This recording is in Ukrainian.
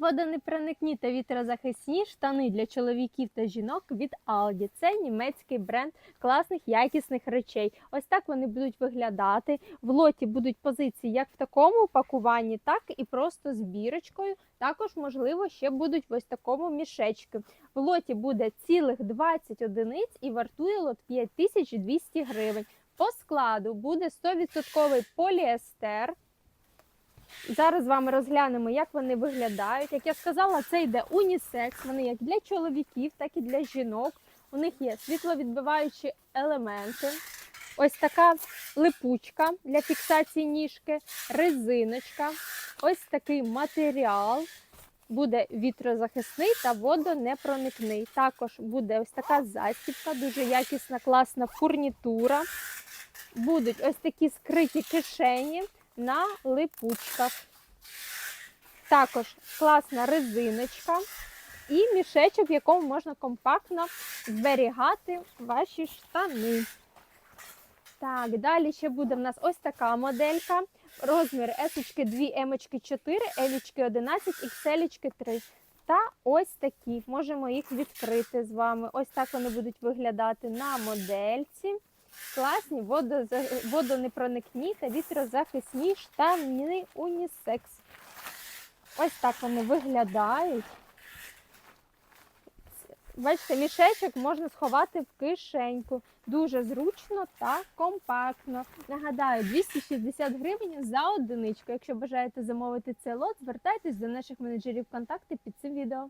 Водонепроникні та вітрозахисні штани для чоловіків та жінок від Aldi. Це німецький бренд класних якісних речей. Ось так вони будуть виглядати. В лоті будуть позиції як в такому пакуванні, так і просто з бірочкою. Також, можливо, ще будуть в ось такому мішечку. В лоті буде цілих 20 одиниць і вартує лот 5200 гривень. По складу буде 100% поліестер. Зараз з вами розглянемо, як вони виглядають. Як я сказала, це йде унісекс. Вони як для чоловіків, так і для жінок. У них є світловідбиваючі елементи. Ось така липучка для фіксації ніжки, резиночка, ось такий матеріал. Буде вітрозахисний та водонепроникний. Також буде ось така застібка, дуже якісна, класна фурнітура. Будуть ось такі скриті кишені на липучках. Також класна резиночка і мішечок, в якому можна компактно зберігати ваші штани. Так, далі ще буде в нас ось така моделька. Розмір S 2, М 4, L 11, XL 3. Та ось такі. Можемо їх відкрити з вами. Ось так вони будуть виглядати на модельці. Класні водонепроникні та вітрозахисні штани унісекс. Ось так вони виглядають. Бачите, мішечок можна сховати в кишеньку. Дуже зручно та компактно. Нагадаю, 260 гривень за одиничку. Якщо бажаєте замовити цей лот, звертайтесь до наших менеджерів контакти під цим відео.